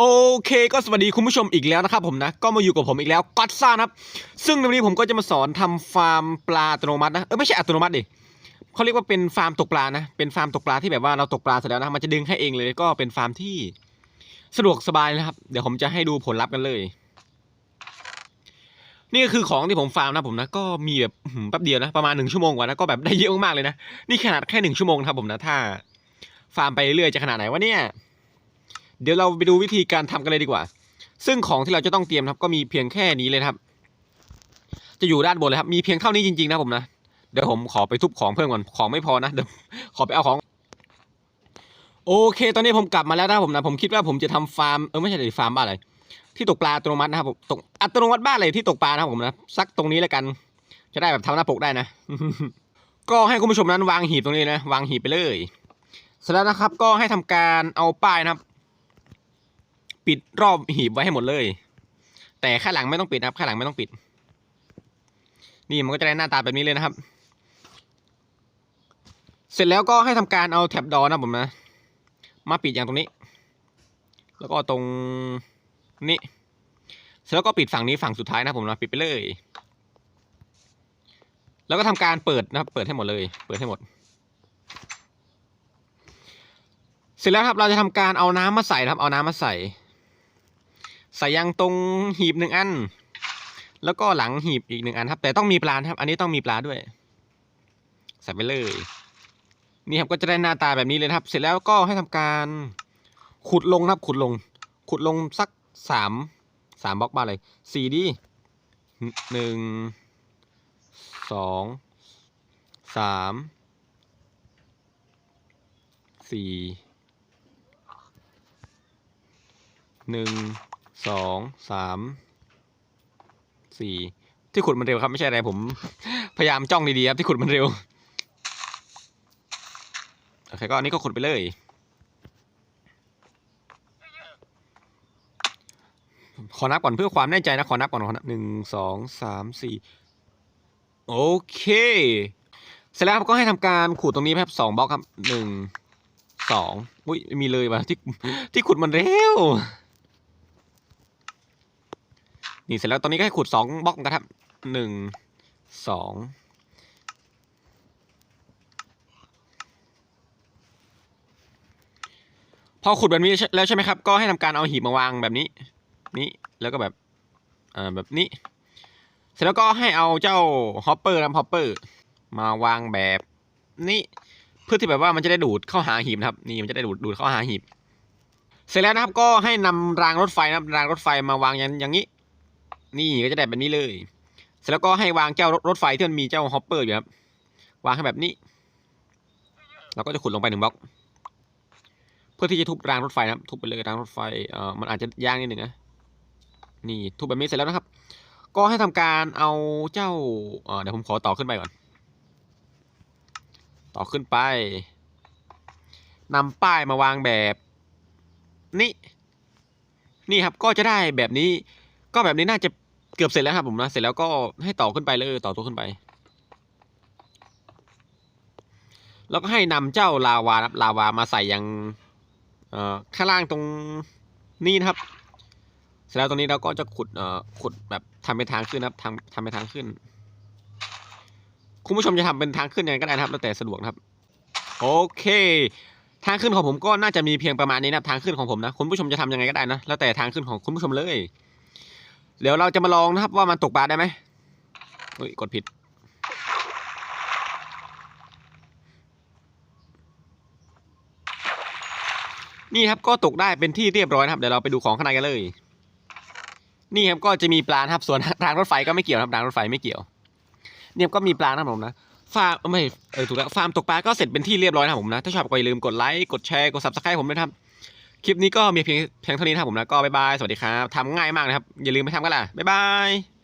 โอเคก็สวัสดีคุณผู้ชมอีกแล้วนะครับผมนะ ก็มาอยู่กับผมอีกแล้วก็ซ่านะครับ ซึ่งในวันนี้ผมก็จะมาสอนทำฟาร์มปลาอัตโนมัตินะเออไม่ใช่อัตโนมัติดิเขาเรียกว่าเป็นฟาร์มตกปลานะเป็นฟาร์มตกปลาที่แบบว่าเราตกปลาเสร็จแล้วนะมันจะดึงให้เองเลยก็เป็นฟาร์มที่สะดวกสบายนะครับ เดี๋ยวผมจะให้ดูผลลัพธ์กันเลย นี่ก็คือของที่ผมฟาร์มนะผมนะก็มีแบบแป๊บเดียวนะประมาณหนึ่งชั่วโมงกว่านะก็แบบได้เยอะมากๆเลยนะนี่ขนาดแค่หนึ่งชั่วโมงนะครับผมนะถ้า ฟาร์มไปเรื่อยจะขนาดไหนวะเนี่ย เดี๋ยวเราไปดูวิธีการทำกันเลยดีกว่า ซึ่งของที่เราจะต้องเตรียมครับ ก็มีเพียงแค่นี้เลยครับ จะอยู่ด้านบนเลยครับ มีเพียงเท่านี้จริงๆนะผมนะ เดี๋ยวผมขอไปทุบของเพิ่มก่อน ของไม่พอนะ เดี๋ยวขอไปเอาของ โอเค ตอนนี้ผมกลับมาแล้วนะผมนะ ผมคิดว่าผมจะทำฟาร์ม เออไม่ใช่ฟาร์มบ้านอะไร ที่ตกปลาอัตโนมัตินะครับผมตกอัตโนมัติบ้านอะไรที่ตกปลานะครับผมนะสักตรงนี้แล้วกัน จะได้แบบทำหน้าปกได้นะ ก็ให้คุณผู้ชมนั้นวางหีบตรงนี้นะ วางหีบไปเลย เสร็จแล้วนะครับ ก็ให้ทำการเอาป้ายนะครับ ปิดรอบหีบไว้ให้หมดเลย แต่ข้างหลังไม่ต้องปิดนะครับข้างหลังไม่ต้องปิด นี่มันก็จะได้หน้าตาแบบนี้เลยนะครับ เสร็จแล้วก็ให้ทำการเอาแท็บดอนะผมนะ มาปิดอย่างตรงนี้ แล้วก็ตรงนี้เสร็จแล้วก็ปิดฝั่งนี้ฝั่งสุดท้ายนะผมนะปิดไปเลย แล้วก็ทำการเปิดนะครับ เปิดให้หมดเลย เปิดให้หมด เสร็จแล้วครับเราจะทำการเอาน้ำมาใส่นะครับ เอาน้ำมาใส่ ใส่ยังตรงหีบหนึ่งอัน แล้วก็หลังหีบอีกหนึ่งอันครับ แต่ต้องมีปลาครับ อันนี้ต้องมีปลาด้วย ใส่ไปเลย นี่ครับก็จะได้หน้าตาแบบนี้เลยครับ เสร็จแล้วก็ให้ทำการขุดลงครับ ขุดลง ขุดลงสักสามสามบล็อกบ้าเลยสี่ดีหนึ่งสองสามสี่หนึ่ง สองสามสี่ที่ขุดมันเร็วครับไม่ใช่อะไรผม พยายามจ้องดีๆครับที่ขุดมันเร็วโอเคก็อันนี้ก็ขุดไปเลยขอนับก่อนเพื่อความแน่ใจนะขอนับก่อนขอนับหนึ่งสองสามสี่โอเค เสร็จแล้วครับก็ให้ทำการขุดตรงนี้ครับสองบล็อกครับหนึ่งสองอุ้ยมีเลยว่ะที่ที่ขุดมันเร็ว นี่เสร็จแล้วตอนนี้ก็ให้ขุดสองบล็อกกันครับหนึ่งสองพอขุดแบบนี้แล้วใช่ไหมครับ ก็ให้ทำการเอาหีบมาวางแบบนี้ นี้แล้วก็แบบอ่าแบบนี้ เสร็จแล้วก็ให้เอาเจ้าฮอปเปอร์นะฮอปเปอร์ มาวางแบบนี้เพื่อที่แบบว่ามันจะได้ดูดเข้าหาหีบนะครับนี่มันจะได้ดูดดูดเข้าหาหีบเสร็จแล้วนะครับก็ให้นำรางรถไฟนะครับรางรถไฟมาวางอย่างอย่างนี้ นี่ก็จะได้แบบนี้เลย เสร็จแล้วก็ให้วางเจ้ารถรถไฟที่มันมีเจ้าฮอปเปอร์อยู่ครับวางให้แบบนี้ เราก็จะขุดลงไปหนึ่งบล็อก เพื่อที่จะทุบรางรถไฟนะครับ ทุบไปเลยรางรถไฟเอ่อมันอาจจะยากนิดหนึ่งนะนี่ทุบแบบนี้เสร็จแล้วนะครับ ก็ให้ทำการเอาเจ้าเอ่อเดี๋ยวผมขอต่อขึ้นไปก่อน ต่อขึ้นไปนำป้ายมาวางแบบนี้นี่ครับก็จะได้แบบนี้ ก็แบบนี้น่าจะ เกือบเสร็จแล้วครับผมนะ เสร็จแล้วก็ให้ต่อขึ้นไปเลยต่อตัวขึ้นไป แล้วก็ให้นำเจ้าลาวาครับลาวามาใส่ยังเอ่อข้างล่างตรงนี้นะครับ เสร็จแล้วตรงนี้เราก็จะขุดเอ่อขุดแบบทำเป็นทางขึ้นนะครับทำทำเป็นทางขึ้น คุณผู้ชมจะทำเป็นทางขึ้นยังไงก็ได้นะครับแล้วแต่สะดวกครับ โอเคทางขึ้นของผมก็น่าจะมีเพียงประมาณนี้นะทางขึ้นของผมนะคุณผู้ชมจะทำยังไงก็ได้นะ แล้วแต่ทางขึ้นของคุณผู้ชมเลย เดี๋ยวเราจะมาลองนะครับว่ามันตกปลาได้ไหมอุ้ยกดผิด นี่ครับก็ตกได้เป็นที่เรียบร้อยนะครับเดี๋ยวเราไปดูของข้างในกันเลย นี่ครับก็จะมีปลาครับส่วนรางรถไฟก็ไม่เกี่ยวครับรางรถไฟไม่เกี่ยว เนี่ยก็มีปลานะครับผมนะฟาร์มไม่เออถูกแล้วฟาร์มตกปลาก็เสร็จเป็นที่เรียบร้อยนะครับผมนะถ้าชอบก็อย่าลืมกดไลค์กดแชร์กด subscribe ผมด้วยครับ คลิปนี้ก็มีเพียงเพียงเท่านี้นะครับผมนะก็บ๊ายบายสวัสดีครับทำง่ายมากนะครับ อย่าลืมไปทำกันล่ะบ๊ายบาย